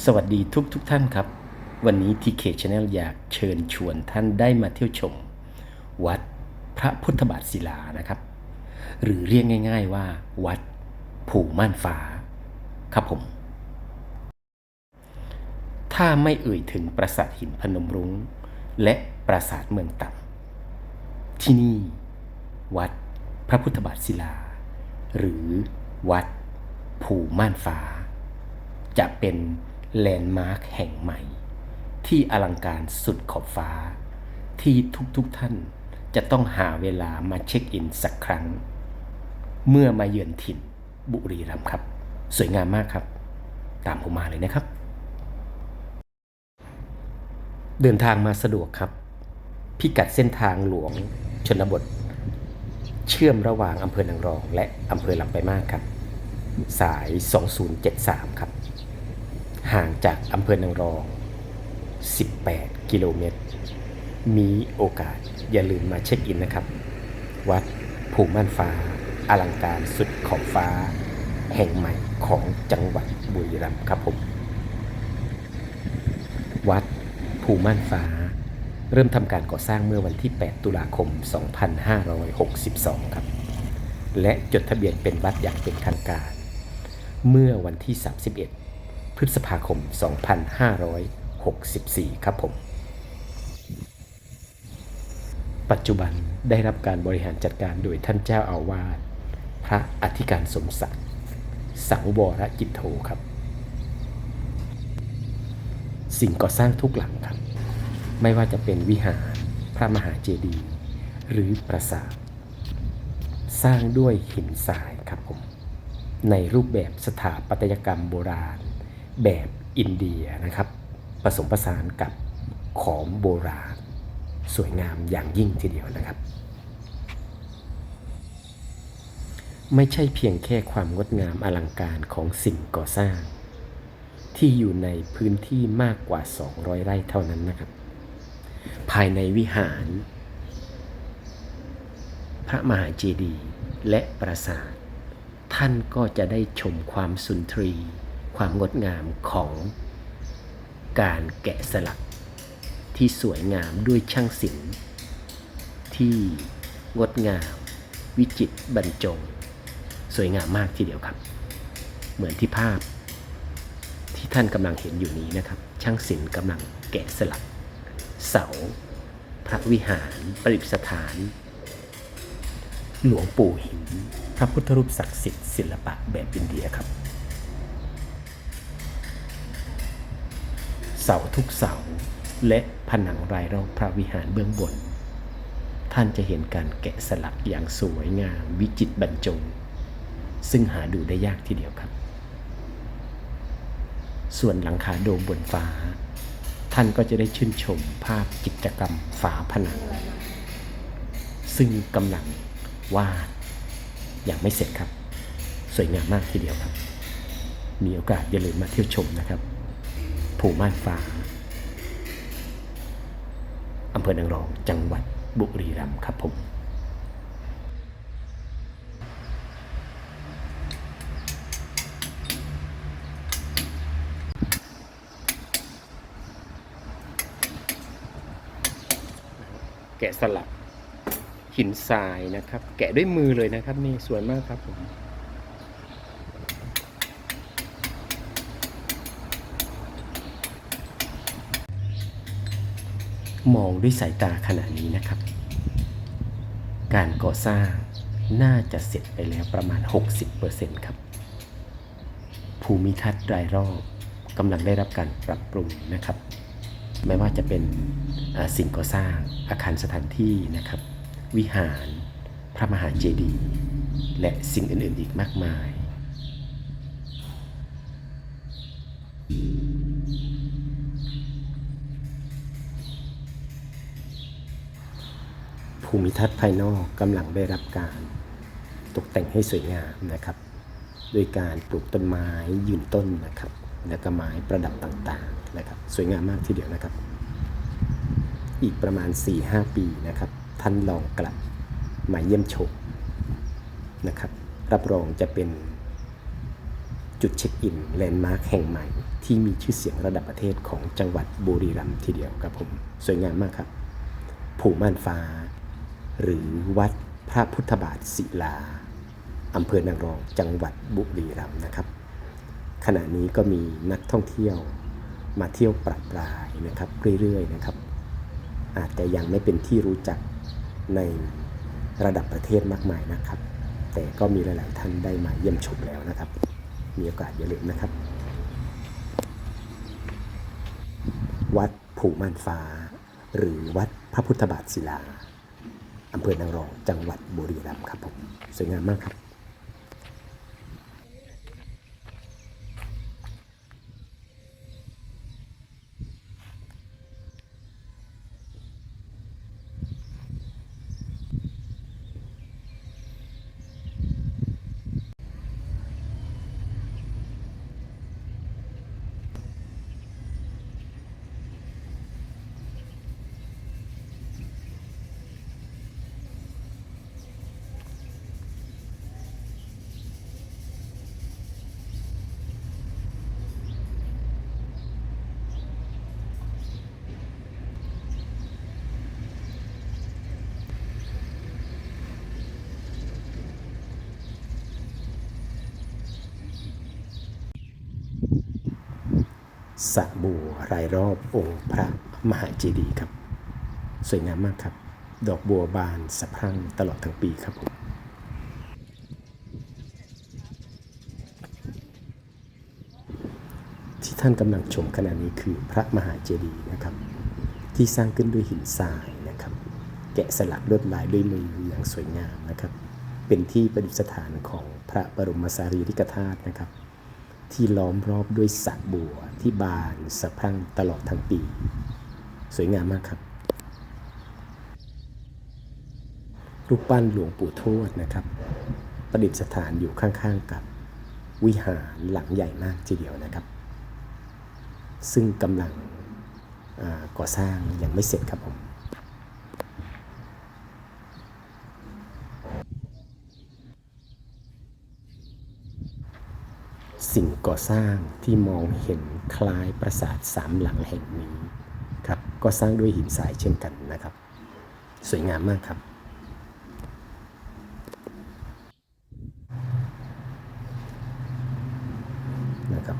สวัสดีทุกทุกท่านครับ วันนี้ทีเคชแนลอยากเชิญชวนท่านได้มาเที่ยวชม วัดพระพุทธบาทศิลานะครับ หรือเรียกง่าย ๆว่า วัดผูม่านฟ้า ครับผม ถ้าไม่เอ่ยถึงปราสาทหินพนมรุง้ง และปราสาทเมืองต่ำที่นี่ วัดพระพุทธบาทศิลา หรือวัดผูม่านฟ้า จะเป็น แลนด์มาร์คแห่งใหม่ ที่อลังการสุดขอบฟ้า ที่ทุกๆทท่านจะต้องหาเวลามาเช็คอินสักครั้ง เมื่อมาเยือนถิ่นบุรีรัมย์ครับ สวยงามมากครับ ตามผมมาเลยนะครับ เดินทางมาสะดวกครับ พิกัดเส้นทางหลวงชนบท เชื่อมระหว่างอำเภอนางรอง และอำเภอลำไปายมาศครับ สาย 2073 ครับ ห่างจากอำเภอนางรอง 18 กิโลเมตร มีโอกาสอย่าลืมมาเช็คอินนะครับ วัดภูม่านฟ้า อลังการสุดขอบฟ้า แห่งใหม่ของจังหวัดบุรีรัมย์ครับผม วัดภูม่านฟ้า เริ่มทำการก่อสร้างเมื่อวันที่ 8 ตุลาคม 2562 ครับ และจดทะเบียนเป็นวัดอย่างเป็นทางการ เมื่อวันที่ 31 พฤษภาคม 2564 ครับผม ปัจจุบันได้รับการบริหารจัดการโดยท่านเจ้าอาวาสพระอธิการสมศักดิ์สังวรจิตโธครับ สิ่งก่อสร้างทุกหลังครับ ไม่ว่าจะเป็นวิหารพระมหาเจดีย์หรือปราสาทสร้างด้วยหินทรายครับผม ในรูปแบบสถาปัตยกรรมโบราณ แบบอินเดียนะครับ ผสมผสานกับขอมโบราณ สวยงามอย่างยิ่งทีเดียวนะครับ ไม่ใช่เพียงแค่ความงดงามอลังการของสิ่งก่อสร้าง ที่อยู่ในพื้นที่มากกว่า 200 ไร่เท่านั้นนะครับ ภายในวิหาร พระมหาเจดีย์และปราสาท ท่านก็จะได้ชมความสุนทรี ความงดงามของการแกะสลักที่สวยงามด้วยช่างศิลป์ที่งดงาม วิจิตรบรรจง สวยงามมากทีเดียวครับ เหมือนที่ภาพที่ท่านกำลังเห็นอยู่นี้นะครับ ช่างศิลป์กำลังแกะสลัก เสา พระวิหารประดิษฐาน หลวงปู่หิน พระพุทธรูปศักดิ์สิทธิ์ศิลปะแบบอินเดียครับ เสาทุกเสา และผนังรายรอบพระวิหารเบื้องบน ท่านจะเห็นการแกะสลักอย่างสวยงามวิจิตรบรรจง ซึ่งหาดูได้ยากทีเดียวครับ ส่วนหลังคาโดมบนฟ้า ท่านก็จะได้ชื่นชมภาพกิจกรรมฝาผนัง ซึ่งกำลังวาดอย่างไม่เสร็จครับ สวยงามมากทีเดียวครับ มีโอกาสอย่าลืมมาเที่ยวชมนะครับ ผูม่านฟ้าอำเภอนางรองจังหวัดบุรีรัมย์ครับผมแกะสลักหินทรายนะครับ แกะด้วยมือเลยนะครับนี่สวยมากครับผม มองด้วยสายตาขณะนี้นะครับ การก่อสร้างน่าจะเสร็จไปแล้วประมาณ 60%ครับ ภูมิทัศน์รายรอบกำลังได้รับการปรับปรุงนะครับ ไม่ว่าจะเป็นสิ่งก่อสร้างอาคารสถานที่นะครับ วิหารพระมหาเจดีย์และสิ่งอื่นๆอีกมากมาย ภูมิทัศน์ภายนอกกำลังได้รับการตกแต่งให้สวยงามนะครับ โดยการปลูกต้นไม้ยืนต้นนะครับ และก็ไม้ประดับต่างๆนะครับ สวยงามมากทีเดียวนะครับ อีกประมาณ 4-5 ปีนะครับ ท่านลองกลับมาเยี่ยมชมนะครับ รับรองจะเป็นจุดเช็คอินแลนด์มาร์คแห่งใหม่ ที่มีชื่อเสียงระดับประเทศของจังหวัดบุรีรัมย์ทีเดียวครับผม สวยงามมากครับ ผูม่านฟ้า หรือวัดพระพุทธบาทศิลาอำเภอนางรองจังหวัดบุรีรัมย์นะครับ ขณะนี้ก็มีนักท่องเที่ยวมาเที่ยวปรับปรายนะครับเรื่อยๆนะครับ อาจจะยังไม่เป็นที่รู้จักในระดับประเทศมากมายนะครับ แต่ก็มีหลาย ๆ ท่านได้มาเยี่ยมชมแล้วนะครับ มีโอกาสอย่าลืมนะครับ วัดผูม่านฟ้า หรือวัดพระพุทธบาทศิลา อำเภอนางรองจังหวัดบุรีรัมย์ครับผมสวยงามมากครับ สระบัวรายรอบองค์พระมหาเจดีย์ครับ สวยงามมากครับ ดอกบัวบานสะพรั่งตลอดทั้งปีครับผมที่ท่านกำลังชมขณะนี้คือพระมหาเจดีย์นะครับ ที่สร้างขึ้นด้วยหินทรายนะครับ แกะสลักลวดลายด้วยมืออย่างสวยงามนะครับ เป็นที่ประดิษฐานของพระบรมสารีริกธาตุนะครับ ที่ล้อมรอบด้วยสระบัวที่บานสะพรั่งตลอดทั้งปี สวยงามมากครับ รูปปั้นหลวงปู่ทวดนะครับ ประดิษฐานอยู่ข้างๆกับวิหารหลังใหญ่มากทีเดียวนะครับ ซึ่งกำลังก่อสร้างยังไม่เสร็จครับผม สิ่งก่อสร้างที่มองเห็นคล้ายปราสาทสามหลังแห่งนี้ครับก็สร้างด้วยหินทรายเช่นกันนะครับ สวยงามมากครับ นะครับ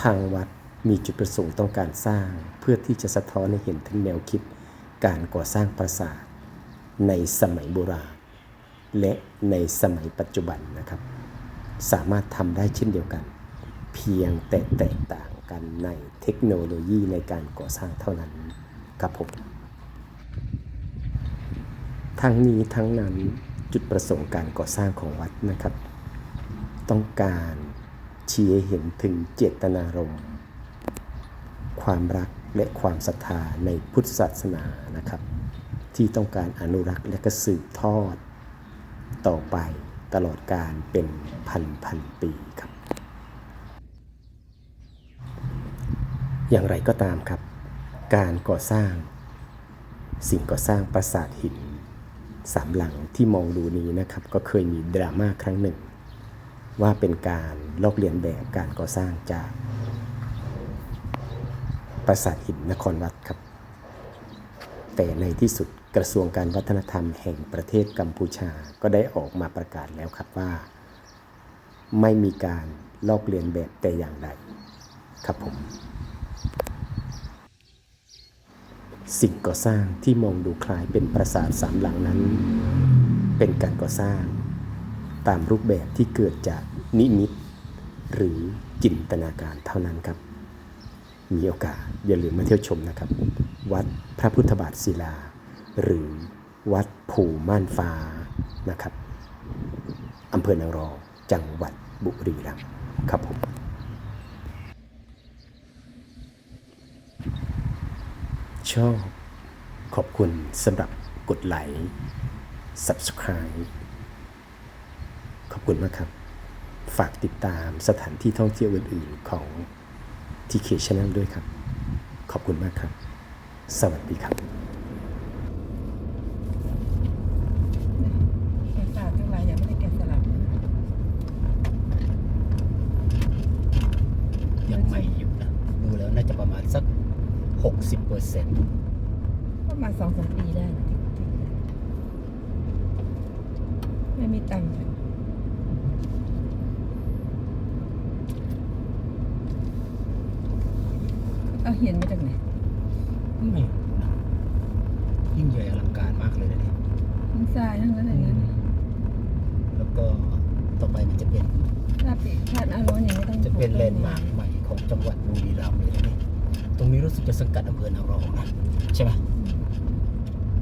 ทางวัดมีจุดประสงค์ต้องการสร้างเพื่อที่จะสะท้อนให้เห็นถึงแนวคิดการก่อสร้างปราสาทในสมัยโบราณ และในสมัยปัจจุบันนะครับ สามารถทำได้เช่นเดียวกัน เพียงแต่แตกต่างกันในเทคโนโลยีในการก่อสร้างเท่านั้นครับผมทั้งนี้ทั้งนั้นจุดประสงค์การก่อสร้างของวัดนะครับ ต้องการชี้ให้เห็นถึงเจตนารมณ์ ความรักและความศรัทธาในพุทธศาสนานะครับ ที่ต้องการอนุรักษ์และก็สืบทอดต่อไป ตลอดการเป็นพันพันปีครับ อย่างไรก็ตามครับ การก่อสร้าง สิ่งก่อสร้างปราสาทหินสามหลังที่มองดูนี้นะครับ ก็เคยมีดราม่าครั้งหนึ่ง ว่าเป็นการลอกเลียนแบบการก่อสร้างจากปราสาทหินนครวัดครับ แต่ในที่สุดกระทรวงการวัฒนธรรมแห่งประเทศกัมพูชาก็ได้ออกมาประกาศแล้วครับว่า ไม่มีการลอกเลียนแบบแต่อย่างใดครับผม สิ่งก่อสร้างที่มองดูคล้ายเป็นปราสาทสามหลังนั้น เป็นการก่อสร้างตามรูปแบบที่เกิดจากนิมิต หรือจินตนาการเท่านั้นครับ มีโอกาสอย่าลืมมาเที่ยวชมนะครับ วัดพระพุทธบาทศิลา หรือวัดผูม่านฟ้านะครับอำเภอนางรองจังหวัดบุรีรัมย์ครับผมชอบขอบคุณสำหรับกดไลค์ Subscribe ขอบคุณมากครับ ฝากติดตามสถานที่ท่องเที่ยวอื่น ๆ ของ TK Channel ด้วยครับ ขอบคุณมากครับ สวัสดีครับปราสาททั้งหลายยังไม่ได้แกะสลักยังใหม่อยู่นะดูแล้วน่าจะประมาณสัก 60เปอร์เซ็นต์ประมาณสองสามปีได้นะไม่มีตังค์เอาเห็นมาจากไหน ไม่รู้นะยิ่งใหญ่อลังการมากเลยนะเนี่ยทั้งทรายทั้งนั้นเลยนะแล้วก็ต่อไปมันจะเป็นถ้าปิดพลาดอารมณ์อย่างนี้ต้องจะเป็นแลนด์มาร์คใหม่ของจังหวัดบุรีรัมย์เลยนะเนี่ยตรงนี้รู้สึกจะสังกัดอำเภอนางรองนะใช่ไหม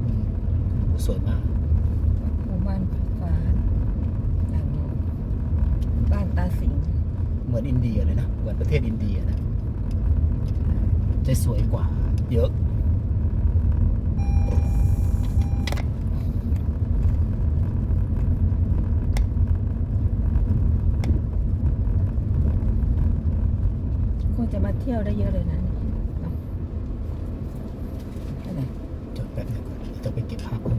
อืมสวยมากหมู่บ้านฟ้าอย่างนี้บ้านตาสิงห์เหมือนอินเดียเลยนะเหมือนประเทศอินเดียนะจะสวยกว่าเยอะ คนจะมาเที่ยวได้เยอะเลยนะจอดแป๊บนึงก่อนเราจะไปเก็บภาพก่อน